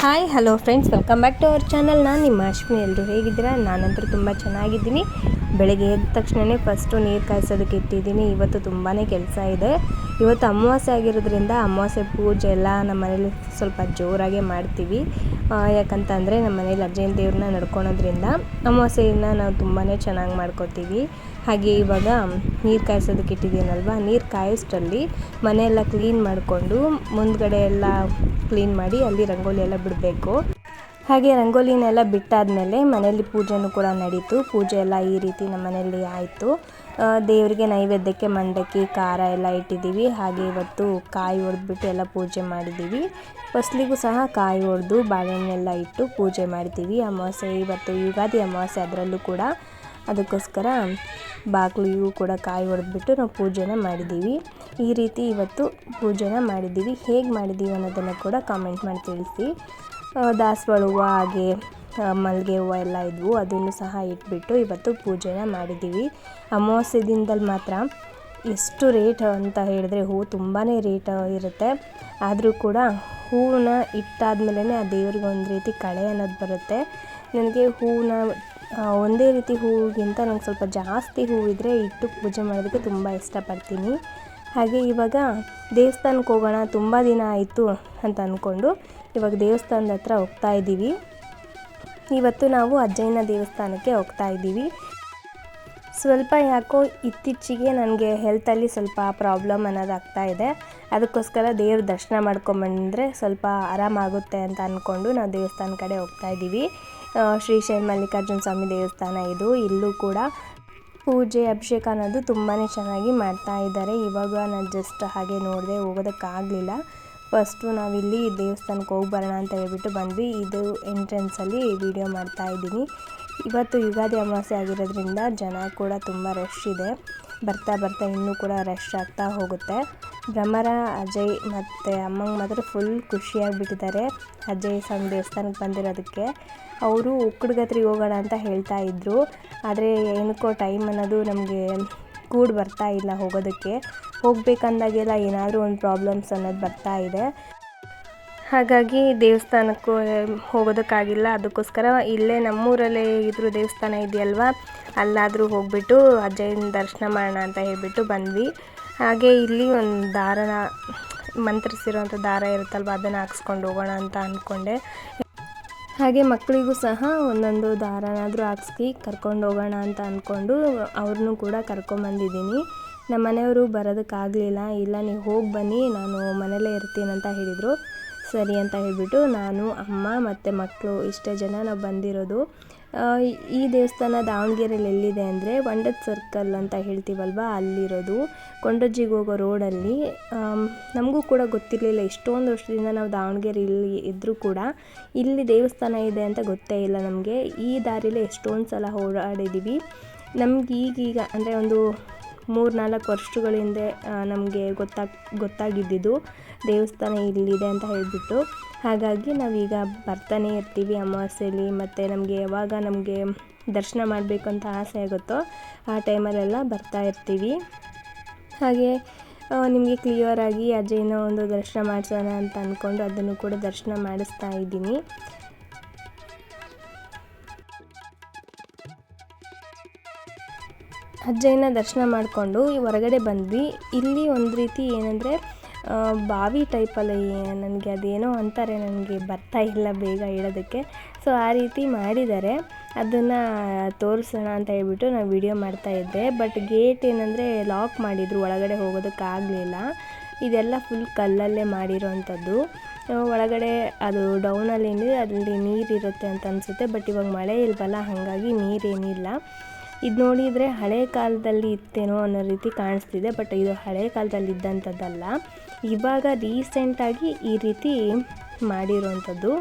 Hi hello friends welcome back to our channel ನಾನು ನಿಮ್ಮ ಅಶ್ವಿನಿ ಎಲ್ಲರೂ ಹೇಗಿದ್ದೀರಾ? ನಾನಂತೂ ತುಂಬ ಚೆನ್ನಾಗಿದ್ದೀನಿ. ಬೆಳಗ್ಗೆ ಎದ್ದ ತಕ್ಷಣವೇ ಫಸ್ಟು ನೀರು ಕಾಯಿಸೋದಕ್ಕೆ ಇಟ್ಟಿದ್ದೀನಿ. ಇವತ್ತು ತುಂಬಾ ಕೆಲಸ ಇದೆ. ಇವತ್ತು ಅಮಾವಾಸ್ಯೆ ಆಗಿರೋದ್ರಿಂದ ಅಮಾವಾಸ್ಯೆ ಪೂಜೆ ಎಲ್ಲ ನಮ್ಮ ಮನೇಲಿ ಸ್ವಲ್ಪ ಜೋರಾಗೆ ಮಾಡ್ತೀವಿ. ಯಾಕಂತಂದರೆ ನಮ್ಮ ಮನೇಲಿ ಅಜ್ಜನ ದೇವ್ರನ್ನ ನಡ್ಕೊಳೋದ್ರಿಂದ ಅಮಾವಾಸ್ಯೆಯನ್ನು ನಾವು ತುಂಬಾ ಚೆನ್ನಾಗಿ ಮಾಡ್ಕೋತೀವಿ. ಹಾಗೆ ಇವಾಗ ನೀರು ಕಾಯಿಸೋದಕ್ಕೆ ಇಟ್ಟಿದ್ದೀನಲ್ವ? ನೀರು ಕಾಯಿಸ್ಟಲ್ಲಿ ಮನೆಯೆಲ್ಲ ಕ್ಲೀನ್ ಮಾಡಿಕೊಂಡು ಮುಂದ್ಗಡೆ ಎಲ್ಲ ಕ್ಲೀನ್ ಮಾಡಿ ಅಲ್ಲಿ ರಂಗೋಲಿ ಎಲ್ಲ ಬಿಡಬೇಕು. ಹಾಗೆ ರಂಗೋಲಿನೆಲ್ಲ ಬಿಟ್ಟಾದಮೇಲೆ ಮನೆಯಲ್ಲಿ ಪೂಜೆನೂ ಕೂಡ ನಡೀತು. ಪೂಜೆ ಎಲ್ಲ ಈ ರೀತಿ ನಮ್ಮ ಮನೆಯಲ್ಲಿ ಆಯಿತು. ದೇವರಿಗೆ ನೈವೇದ್ಯಕ್ಕೆ ಮಂಡಕ್ಕಿ, ಖಾರ ಎಲ್ಲ ಇಟ್ಟಿದ್ದೀವಿ. ಹಾಗೆ ಇವತ್ತು ಕಾಯಿ ಹೊಡೆದ್ಬಿಟ್ಟು ಎಲ್ಲ ಪೂಜೆ ಮಾಡಿದ್ದೀವಿ. ಫಸ್ಲಿಗೂ ಸಹ ಕಾಯಿ ಹೊಡೆದು ಬಾಳೆಹಣ್ಣೆಲ್ಲ ಇಟ್ಟು ಪೂಜೆ ಮಾಡ್ತೀವಿ. ಅಮಾವಾಸ್ಯೆ, ಇವತ್ತು ಯುಗಾದಿ ಅಮಾವಾಸ್ಯೆ, ಅದರಲ್ಲೂ ಕೂಡ ಅದಕ್ಕೋಸ್ಕರ ಬಾಗಿಲಿಗೂ ಕೂಡ ಕಾಯಿ ಹೊಡೆದ್ಬಿಟ್ಟು ನಾವು ಪೂಜೆನ ಮಾಡಿದ್ದೀವಿ. ಈ ರೀತಿ ಇವತ್ತು ಪೂಜೆನ ಮಾಡಿದ್ದೀವಿ. ಹೇಗೆ ಮಾಡಿದ್ದೀವಿ ಅನ್ನೋದನ್ನು ಕೂಡ ಕಾಮೆಂಟ್ ಮಾಡಿ ತಿಳಿಸಿ. ದಾಸವಾಳ ಹೂವು ಹಾಗೆ ಮಲ್ಲಿಗೆ ಹೂವು ಎಲ್ಲ ಇದ್ವು. ಅದನ್ನು ಸಹ ಇಟ್ಬಿಟ್ಟು ಇವತ್ತು ಪೂಜೆನ ಮಾಡಿದ್ದೀವಿ. ಅಮಾವಾಸ್ಯೆ ದಿನದಲ್ಲಿ ಮಾತ್ರ ಎಷ್ಟು ರೇಟ್ ಅಂತ ಹೇಳಿದ್ರೆ ಹೂವು ತುಂಬಾ ರೇಟ್ ಇರುತ್ತೆ. ಆದರೂ ಕೂಡ ಹೂವನ್ನ ಇಟ್ಟಾದ್ಮೇಲೆ ಆ ದೇವ್ರಿಗೆ ಒಂದು ರೀತಿ ಕಳೆ ಅನ್ನೋದು ಬರುತ್ತೆ. ನನಗೆ ಹೂವನ್ನ ಒಂದೇ ರೀತಿ ಹೂವಿಗಿಂತ ನಂಗೆ ಸ್ವಲ್ಪ ಜಾಸ್ತಿ ಹೂವಿದ್ರೆ ಇಟ್ಟು ಪೂಜೆ ಮಾಡೋದಕ್ಕೆ ತುಂಬ ಇಷ್ಟಪಡ್ತೀನಿ. ಹಾಗೆ ಇವಾಗ ದೇವಸ್ಥಾನಕ್ಕೆ ಹೋಗೋಣ, ತುಂಬ ದಿನ ಆಯಿತು ಅಂತ ಅಂದ್ಕೊಂಡು ಇವಾಗ ದೇವಸ್ಥಾನದ ಹತ್ರ ಹೋಗ್ತಾ ಇದ್ದೀವಿ. ಇವತ್ತು ನಾವು ಅಜ್ಜಯ್ಯನ ದೇವಸ್ಥಾನಕ್ಕೆ ಹೋಗ್ತಾ ಇದ್ದೀವಿ. ಸ್ವಲ್ಪ ಯಾಕೋ ಇತ್ತೀಚೆಗೆ ನನಗೆ ಹೆಲ್ತಲ್ಲಿ ಸ್ವಲ್ಪ ಪ್ರಾಬ್ಲಮ್ ಅನ್ನೋದಾಗ್ತಾ ಇದೆ. ಅದಕ್ಕೋಸ್ಕರ ದೇವ್ರ ದರ್ಶನ ಮಾಡ್ಕೊಂಬಂದರೆ ಸ್ವಲ್ಪ ಆರಾಮಾಗುತ್ತೆ ಅಂತ ಅಂದ್ಕೊಂಡು ನಾವು ದೇವಸ್ಥಾನ ಕಡೆ ಹೋಗ್ತಾ ಇದ್ದೀವಿ. ಶ್ರೀ ಶೈ ಮಲ್ಲಿಕಾರ್ಜುನ ಸ್ವಾಮಿ ದೇವಸ್ಥಾನ ಇದು. ಇಲ್ಲೂ ಕೂಡ ಪೂಜೆ, ಅಭಿಷೇಕ ಅನ್ನೋದು ತುಂಬಾ ಚೆನ್ನಾಗಿ ಮಾಡ್ತಾ ಇದ್ದಾರೆ. ಇವಾಗ ನಾನು ಜಸ್ಟ್ ಹಾಗೆ ನೋಡಿದೆ ಹೋಗೋದಕ್ಕಾಗಲಿಲ್ಲ. ಫಸ್ಟು ನಾವಿಲ್ಲಿ ದೇವಸ್ಥಾನಕ್ಕೆ ಹೋಗಿ ಬರೋಣ ಅಂತ ಹೇಳ್ಬಿಟ್ಟು ಬಂದ್ವಿ. ಇದು ಎಂಟ್ರೆನ್ಸಲ್ಲಿ ವಿಡಿಯೋ ಮಾಡ್ತಾ ಇದ್ದೀನಿ. ಇವತ್ತು ಯುಗಾದಿ ಅಮಾವಾಸ್ಯೆ ಆಗಿರೋದ್ರಿಂದ ಜನ ಕೂಡ ತುಂಬ ರಶ್ ಇದೆ. ಬರ್ತಾ ಬರ್ತಾ ಇನ್ನೂ ಕೂಡ ರಶ್ ಆಗ್ತಾ ಹೋಗುತ್ತೆ. ಭ್ರಮರ, ಅಜಯ್ ಮತ್ತು ಅಮ್ಮಂಗೆ ಮಾತ್ರ ಫುಲ್ ಖುಷಿಯಾಗಿಬಿಟ್ಟಿದ್ದಾರೆ ಅಜಯ್ ಸ್ವಾಮಿ ದೇವಸ್ಥಾನಕ್ಕೆ ಬಂದಿರೋದಕ್ಕೆ. ಅವರು ಉಕ್ಕಡ್ಗತ್ರಿಗೆ ಹೋಗೋಣ ಅಂತ ಹೇಳ್ತಾ ಇದ್ದರು ಆದರೆ ಏನಕ್ಕೋ ಟೈಮ್ ಅನ್ನೋದು ನಮಗೆ ಕೂಡ್ ಬರ್ತಾ ಇಲ್ಲ ಹೋಗೋದಕ್ಕೆ. ಹೋಗ್ಬೇಕಂದಾಗೆಲ್ಲ ಏನಾದರೂ ಒಂದು ಪ್ರಾಬ್ಲಮ್ಸ್ ಅನ್ನೋದು ಬರ್ತಾ ಇದೆ. ಹಾಗಾಗಿ ದೇವಸ್ಥಾನಕ್ಕೂ, ಹೋಗೋದಕ್ಕಾಗಿಲ್ಲ. ಅದಕ್ಕೋಸ್ಕರ ಇಲ್ಲೇ ನಮ್ಮೂರಲ್ಲೇ ಇದ್ರೂ ದೇವಸ್ಥಾನ ಇದೆಯಲ್ವಾ? ಅಲ್ಲಾದರೂ ಹೋಗ್ಬಿಟ್ಟು ಅಜ್ಜಯ್ಯನ ದರ್ಶನ ಮಾಡೋಣ ಅಂತ ಹೇಳಿಬಿಟ್ಟು ಬಂದ್ವಿ. ಹಾಗೆ ಇಲ್ಲಿ ಒಂದು ದಾರನ, ಮಂತ್ರಿಸಿರುವಂಥ ದಾರ ಇರುತ್ತಲ್ವ, ಅದನ್ನು ಹಾಕ್ಸ್ಕೊಂಡು ಹೋಗೋಣ ಅಂತ ಅಂದ್ಕೊಂಡೆ ಹಾಗೆ ಮಕ್ಕಳಿಗೂ ಸಹ ಒಂದೊಂದು ದಾರನಾದರೂ ಹಾಕ್ಸಿ ಕರ್ಕೊಂಡು ಹೋಗೋಣ ಅಂತ ಅಂದ್ಕೊಂಡು ಅವ್ರನ್ನೂ ಕೂಡ ಕರ್ಕೊಂಬಂದಿದ್ದೀನಿ ನಮ್ಮ ಮನೆಯವರು ಬರೋದಕ್ಕಾಗಲಿಲ್ಲ ಇಲ್ಲ, ನೀವು ಹೋಗಿ ಬನ್ನಿ, ನಾನು ಮನೇಲೇ ಇರ್ತೀನಿ ಅಂತ ಹೇಳಿದರು. ಸರಿ ಅಂತ ಹೇಳಿಬಿಟ್ಟು ನಾನು, ಅಮ್ಮ ಮತ್ತು ಮಕ್ಕಳು ಇಷ್ಟೇ ಜನ ನಾವು ಬಂದಿರೋದು. ಈ ದೇವಸ್ಥಾನ ದಾವಣಗೆರೆಯಲ್ಲಿ ಎಲ್ಲಿದೆ ಅಂದರೆ ವಂಡದ ಸರ್ಕಲ್ ಅಂತ ಹೇಳ್ತೀವಲ್ವ? ಅಲ್ಲಿರೋದು ಕೊಂಡಜ್ಜಿಗೆ ಹೋಗೋ ರೋಡಲ್ಲಿ ನಮಗೂ ಕೂಡ ಗೊತ್ತಿರಲಿಲ್ಲ. ಎಷ್ಟೊಂದು ವರ್ಷದಿಂದ ನಾವು ದಾವಣಗೆರೆ ಇಲ್ಲಿ ಇದ್ದರೂ ಕೂಡ ಇಲ್ಲಿ ದೇವಸ್ಥಾನ ಇದೆ ಅಂತ ಗೊತ್ತೇ ಇಲ್ಲ ನಮಗೆ. ಈ ದಾರಿಲೇ ಎಷ್ಟೊಂದು ಸಲ ಓಡಾಡಿದ್ದೀವಿ ನಮ್ಗೆ ಈಗೀಗ ಅಂದರೆ ಒಂದು ಮೂರು ನಾಲ್ಕು ವರ್ಷಗಳ ಹಿಂದೆ ನಮಗೆ ಗೊತ್ತಾಗ್, ಗೊತ್ತಾಗಿದ್ದಿದ್ದು ದೇವಸ್ಥಾನ ಇಲ್ಲಿದೆ ಅಂತ ಹೇಳಿಬಿಟ್ಟು. ಹಾಗಾಗಿ ನಾವೀಗ ಬರ್ತಾನೆ ಇರ್ತೀವಿ ಅಮಾವಾಸ್ಯೆಯಲ್ಲಿ ಮತ್ತು ನಮಗೆ ಯಾವಾಗ ನಮಗೆ ದರ್ಶನ ಮಾಡಬೇಕು ಅಂತ ಆಸೆ ಆಗುತ್ತೋ ಆ ಟೈಮಲ್ಲೆಲ್ಲ ಬರ್ತಾ ಇರ್ತೀವಿ. ಹಾಗೆ ನಿಮಗೆ ಕ್ಲಿಯರಾಗಿ ಅಜ್ಜಯ್ಯನ ಒಂದು ದರ್ಶನ ಮಾಡಿಸೋಣ ಅಂತ ಅಂದ್ಕೊಂಡು ಅದನ್ನು ಕೂಡ ದರ್ಶನ ಮಾಡಿಸ್ತಾ ಇದ್ದೀನಿ. ಅಜ್ಜಯ್ಯನ ದರ್ಶನ ಮಾಡಿಕೊಂಡು ಹೊರಗಡೆ ಬಂದ್ವಿ. ಇಲ್ಲಿ ಒಂದು ರೀತಿ ಏನಂದರೆ ಬಾವಿ ಟೈಪಲ್ಲಿ ನನಗೆ ಅದೇನೋ ಅಂತಾರೆ, ನನಗೆ ಬರ್ತಾ ಇಲ್ಲ ಬೇಗ ಹೇಳೋದಕ್ಕೆ ಸೊ ಆ ರೀತಿ ಮಾಡಿದ್ದಾರೆ. ಅದನ್ನು ತೋರಿಸೋಣ ಅಂತ ಹೇಳ್ಬಿಟ್ಟು ನಾನು ವಿಡಿಯೋ ಮಾಡ್ತಾ ಇದ್ದೆ. ಬಟ್ ಗೇಟ್ ಏನಂದರೆ ಲಾಕ್ ಮಾಡಿದರು, ಒಳಗಡೆ ಹೋಗೋದಕ್ಕಾಗಲಿಲ್ಲ ಇದೆಲ್ಲ ಫುಲ್ ಕಲ್ಲಲ್ಲೇ ಮಾಡಿರೋವಂಥದ್ದು ಒಳಗಡೆ ಅದು ಡೌನಲ್ಲಿ ಅಲ್ಲಿ ನೀರಿರುತ್ತೆ ಅಂತ ಅನಿಸುತ್ತೆ. ಬಟ್ ಇವಾಗ ಮಳೆ ಇಲ್ವಲ್ಲ, ಹಾಗಾಗಿ ನೀರೇನಿಲ್ಲ. ಇದು ನೋಡಿದರೆ ಹಳೆ ಕಾಲದಲ್ಲಿ ಇತ್ತೇನೋ ಅನ್ನೋ ರೀತಿ ಕಾಣಿಸ್ತಿದೆ. ಬಟ್ ಇದು ಹಳೆ ಕಾಲದಲ್ಲಿ ಇದ್ದಂಥದ್ದಲ್ಲ. ಇವಾಗ ರೀಸೆಂಟಾಗಿ ಈ ರೀತಿ ಮಾಡಿರೋವಂಥದ್ದು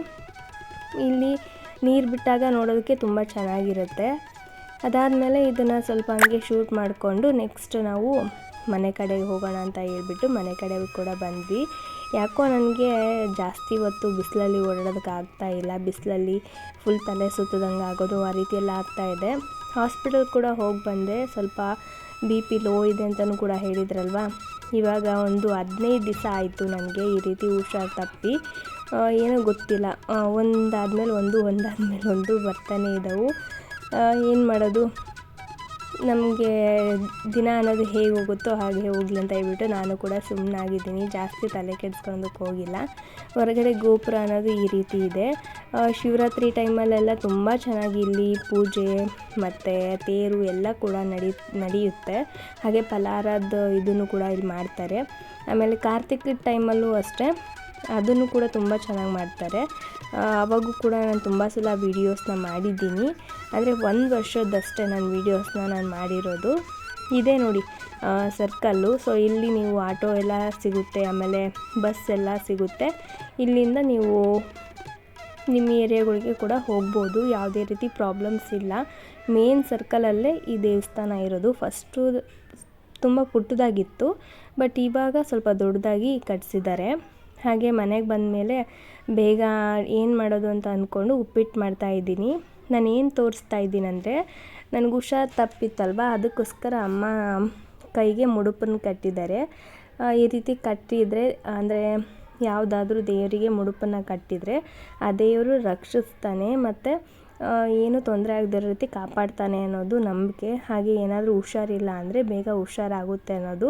ಇಲ್ಲಿ ನೀರು ಬಿಟ್ಟಾಗ ನೋಡೋದಕ್ಕೆ ತುಂಬ ಚೆನ್ನಾಗಿರುತ್ತೆ. ಅದಾದಮೇಲೆ ಇದನ್ನು ಸ್ವಲ್ಪ ಹಂಗೆ ಶೂಟ್ ಮಾಡಿಕೊಂಡು ನೆಕ್ಸ್ಟ್ ನಾವು ಮನೆ ಕಡೆಗೆ ಹೋಗೋಣ ಅಂತ ಹೇಳ್ಬಿಟ್ಟು ಮನೆ ಕಡೆ ಕೂಡ ಬಂದ್ವಿ. ಯಾಕೋ ನನಗೆ ಜಾಸ್ತಿ ಹೊತ್ತು ಬಿಸಿಲಲ್ಲಿ ಓಡಾಡೋದಕ್ಕೆ ಆಗ್ತಾ ಇಲ್ಲ. ಬಿಸಿಲಲ್ಲಿ ಫುಲ್ ತಲೆ ಸುತ್ತದಂಗೆ ಆಗೋದು ಆ ರೀತಿ ಎಲ್ಲ ಆಗ್ತಾ ಇದೆ. ಹಾಸ್ಪಿಟಲ್ ಕೂಡ ಹೋಗಿ ಬಂದೆ. ಸ್ವಲ್ಪ ಬಿ ಪಿ ಲೋ ಇದೆ ಅಂತಲೂ ಕೂಡ ಹೇಳಿದ್ರಲ್ವ? ಇವಾಗ ಒಂದು ಹದಿನೈದು ದಿವಸ ಆಯಿತು ನನಗೆ ಈ ರೀತಿ ಹುಷಾರು ತಪ್ಪಿ. ಏನೂ ಗೊತ್ತಿಲ್ಲ. ಒಂದಾದಮೇಲೆ ಒಂದು, ಒಂದಾದ್ಮೇಲೆ ಒಂದು ಬರ್ತಾನೆ ಇದ್ದವು ಏನು ಮಾಡೋದು? ನಮಗೆ ದಿನ ಅನ್ನೋದು ಹೇಗೆ ಹೋಗುತ್ತೋ ಹಾಗೆ ಹೋಗಲಿ ಅಂತ ಹೇಳ್ಬಿಟ್ಟು ನಾನು ಕೂಡ ಸುಮ್ಮನಾಗಿದ್ದೀನಿ ಜಾಸ್ತಿ ತಲೆ ಕೆಡ್ಸ್ಕೊಂಡಕ್ಕೆ ಹೋಗಿಲ್ಲ. ಹೊರಗಡೆ ಗೋಪುರ ಅನ್ನೋದು ಈ ರೀತಿ ಇದೆ. ಶಿವರಾತ್ರಿ ಟೈಮಲ್ಲೆಲ್ಲ ತುಂಬ ಚೆನ್ನಾಗಿ ಇಲ್ಲಿ ಪೂಜೆ ಮತ್ತು ತೇರು ಎಲ್ಲ ಕೂಡ ನಡಿ, ನಡೆಯುತ್ತೆ. ಹಾಗೆ ಫಲಾರದ ಇದನ್ನು ಕೂಡ ಇಲ್ಲಿ ಮಾಡ್ತಾರೆ. ಆಮೇಲೆ ಕಾರ್ತಿಕದ ಟೈಮಲ್ಲೂ ಅಷ್ಟೇ. ಅದನ್ನು ಕೂಡ ತುಂಬ ಚೆನ್ನಾಗಿ ಮಾಡ್ತಾರೆ. ಆವಾಗೂ ಕೂಡ ನಾನು ತುಂಬ ಸಲ ವೀಡಿಯೋಸ್ನ ಮಾಡಿದ್ದೀನಿ. ಆದರೆ ಒಂದು ವರ್ಷದಷ್ಟೇ ನಾನು ವೀಡಿಯೋಸ್ನ ನಾನು ಮಾಡಿರೋದು. ಇದೇ ನೋಡಿ ಸರ್ಕಲ್ಲು ಸೊ ಇಲ್ಲಿ ನೀವು ಆಟೋ ಎಲ್ಲ ಸಿಗುತ್ತೆ, ಆಮೇಲೆ ಬಸ್ ಎಲ್ಲ ಸಿಗುತ್ತೆ. ಇಲ್ಲಿಂದ ನೀವು ನಿಮ್ಮ ಏರಿಯಾಗಳಿಗೆ ಕೂಡ ಹೋಗ್ಬೋದು. ಯಾವುದೇ ರೀತಿ ಪ್ರಾಬ್ಲಮ್ಸ್ ಇಲ್ಲ. ಮೇನ್ ಸರ್ಕಲಲ್ಲೇ ಈ ದೇವಸ್ಥಾನ ಇರೋದು. ಫಸ್ಟು ತುಂಬ ಪುಟ್ಟದಾಗಿತ್ತು. ಬಟ್ ಇವಾಗ ಸ್ವಲ್ಪ ದೊಡ್ಡದಾಗಿ ಕಟ್ಸಿದ್ದಾರೆ. ಹಾಗೆ ಮನೆಗೆ ಬಂದಮೇಲೆ ಬೇಗ ಏನು ಮಾಡೋದು ಅಂತ ಅಂದ್ಕೊಂಡು ಉಪ್ಪಿಟ್ಟು ಮಾಡ್ತಾ ಇದ್ದೀನಿ. ನಾನು ಏನು ತೋರಿಸ್ತಾ ಇದ್ದೀನಂದರೆ ನನಗೆ ಹುಷಾರು ತಪ್ಪಿತ್ತಲ್ವ? ಅದಕ್ಕೋಸ್ಕರ ಅಮ್ಮ ಕೈಗೆ ಮುಡುಪನ್ನು ಕಟ್ಟಿದ್ದಾರೆ. ಈ ರೀತಿ ಕಟ್ಟಿದರೆ, ಅಂದರೆ ಯಾವುದಾದ್ರೂ ದೇವರಿಗೆ ಮುಡುಪನ್ನು ಕಟ್ಟಿದರೆ ಆ ದೇವರು ರಕ್ಷಿಸ್ತಾನೆ ಮತ್ತು ಏನು ತೊಂದರೆ ಆಗದಿರೋ ರೀತಿ ಕಾಪಾಡ್ತಾನೆ ಅನ್ನೋದು ನಂಬಿಕೆ. ಹಾಗೆ ಏನಾದರೂ ಹುಷಾರಿಲ್ಲ ಅಂದರೆ ಬೇಗ ಹುಷಾರಾಗುತ್ತೆ ಅನ್ನೋದು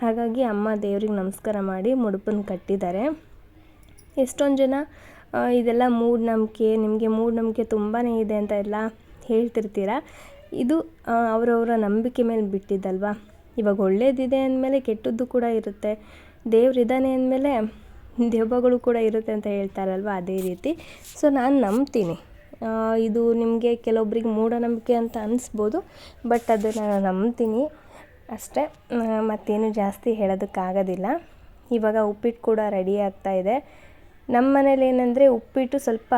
ಹಾಗಾಗಿ ಅಮ್ಮ ದೇವ್ರಿಗೆ ನಮಸ್ಕಾರ ಮಾಡಿ ಮುಡುಪನ್ನು ಕಟ್ಟಿದ್ದಾರೆ. ಎಷ್ಟೊಂದು ಜನ ಇದೆಲ್ಲ ಮೂಢನಂಬಿಕೆ, ನಿಮಗೆ ಮೂಢನಂಬಿಕೆ ತುಂಬಾ ಇದೆ ಅಂತ ಎಲ್ಲ ಹೇಳ್ತಿರ್ತೀರ? ಇದು ಅವರವರ ನಂಬಿಕೆ ಮೇಲೆ ಬಿಟ್ಟಿದ್ದಲ್ವಾ? ಇವಾಗ ಒಳ್ಳೇದಿದೆ ಅಂದಮೇಲೆ ಕೆಟ್ಟದ್ದು ಕೂಡ ಇರುತ್ತೆ. ದೇವ್ರಿದ್ದಾನೆ ಅಂದಮೇಲೆ ದೆವ್ವಗಳು ಕೂಡ ಇರುತ್ತೆ ಅಂತ ಹೇಳ್ತಾರಲ್ವ ಅದೇ ರೀತಿ. ಸೊ ನಾನು ನಂಬ್ತೀನಿ. ಇದು ನಿಮಗೆ ಕೆಲವೊಬ್ರಿಗೆ ಮೂಢನಂಬಿಕೆ ಅಂತ ಅನಿಸ್ಬೋದು, ಬಟ್ ಅದನ್ನು ನಾನು ನಂಬ್ತೀನಿ. ಅಷ್ಟೇ. ಮತ್ತೇನು ಜಾಸ್ತಿ ಹೇಳೋದಕ್ಕಾಗೋದಿಲ್ಲ. ಇವಾಗ ಉಪ್ಪಿಟ್ಟು ಕೂಡ ರೆಡಿ ಆಗ್ತಾ ಇದೆ. ನಮ್ಮ ಮನೇಲಿ ಏನಂದರೆ ಉಪ್ಪಿಟ್ಟು ಸ್ವಲ್ಪ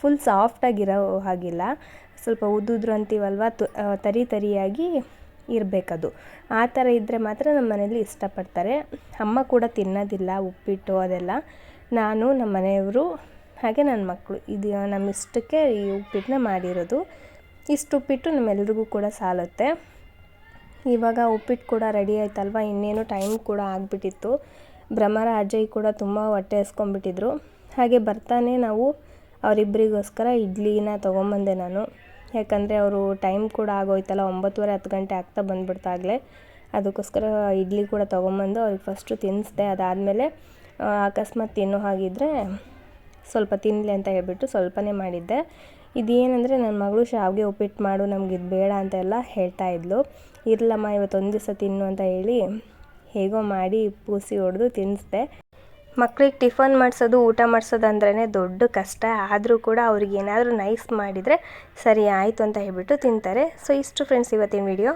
ಫುಲ್ ಸಾಫ್ಟಾಗಿರೋ ಹಾಗಿಲ್ಲ. ಸ್ವಲ್ಪ ಉದ್ದುದ್ರು ಅಂತೀವಲ್ವ ತರಿ ತರಿಯಾಗಿ ಇರಬೇಕದು. ಆ ಥರ ಇದ್ದರೆ ಮಾತ್ರ ನಮ್ಮ ಮನೇಲಿ ಇಷ್ಟಪಡ್ತಾರೆ. ಅಮ್ಮ ಕೂಡ ತಿನ್ನೋದಿಲ್ಲ ಉಪ್ಪಿಟ್ಟು ಅದೆಲ್ಲ. ನಾನು ನಮ್ಮ ಮನೆಯವರು, ಹಾಗೆ ನನ್ನ ಮಕ್ಕಳು. ಇದು ನಮ್ಮ ಇಷ್ಟಕ್ಕೆ ಈ ಉಪ್ಪಿಟ್ಟನ್ನ ಮಾಡಿರೋದು. ಇಷ್ಟು ಉಪ್ಪಿಟ್ಟು ನಮ್ಮೆಲ್ರಿಗೂ ಕೂಡ ಸಾಲುತ್ತೆ. ಇವಾಗ ಉಪ್ಪಿಟ್ಟು ಕೂಡ ರೆಡಿ ಆಯ್ತಲ್ವ? ಇನ್ನೇನು ಟೈಮ್ ಕೂಡ ಆಗಿಬಿಟ್ಟಿತ್ತು. ಭ್ರಮರ ಅಜ್ಜಯ್ಯ ಕೂಡ ತುಂಬ ಹೊಟ್ಟೆ ಹಸ್ಕೊಂಡ್ಬಿಟ್ಟಿದ್ರು. ಹಾಗೆ ಬರ್ತಾನೆ ನಾವು ಅವರಿಬ್ಬರಿಗೋಸ್ಕರ ಇಡ್ಲಿನ ತೊಗೊಂಬಂದೆ ನಾನು. ಯಾಕಂದರೆ ಅವರು ಟೈಮ್ ಕೂಡ ಆಗೋಯ್ತಲ್ಲ, ಒಂಬತ್ತುವರೆ ಹತ್ತು ಗಂಟೆ ಆಗ್ತಾ ಬಂದ್ಬಿಡ್ತಾಗಲೇ. ಅದಕ್ಕೋಸ್ಕರ ಇಡ್ಲಿ ಕೂಡ ತೊಗೊಂಬಂದು ಅವ್ರಿಗೆ ಫಸ್ಟು ತಿನ್ನಿಸ್ದೆ ಅದಾದಮೇಲೆ ಅಕಸ್ಮಾತ್ ತಿನ್ನೋ ಹಾಗಿದ್ದರೆ ಸ್ವಲ್ಪ ತಿನ್ನಲಿ ಅಂತ ಹೇಳ್ಬಿಟ್ಟು ಸ್ವಲ್ಪನೇ ಮಾಡಿದ್ದೆ. ಇದೇನೆಂದರೆ ನನ್ನ ಮಗಳು ಶಾವಿಗೆ ಉಪ್ಪಿಟ್ಟು ಮಾಡು, ನಮ್ಗೆ ಇದು ಬೇಡ ಅಂತೆಲ್ಲ ಹೇಳ್ತಾ ಇದ್ಲು. ಇರಲಮ್ಮ, ಇವತ್ತು ಒಂದು ದಿವಸ ತಿನ್ನು ಅಂತ ಹೇಳಿ ಹೇಗೋ ಮಾಡಿ ಪೂಸಿ ಹೊಡೆದು ತಿನ್ನಿಸ್ದೆ ಮಕ್ಕಳಿಗೆ ಟಿಫನ್ ಮಾಡಿಸೋದು, ಊಟ ಮಾಡಿಸೋದು ಅಂದ್ರೇ ದೊಡ್ಡ ಕಷ್ಟ. ಆದರೂ ಕೂಡ ಅವ್ರಿಗೆ ಏನಾದರೂ ನೈಸ್ ಮಾಡಿದರೆ ಸರಿ ಆಯಿತು ಅಂತ ಹೇಳಿಬಿಟ್ಟು ತಿಂತಾರೆ. ಸೊ ಇಷ್ಟು ಫ್ರೆಂಡ್ಸ್ ಇವತ್ತಿನ ವಿಡಿಯೋ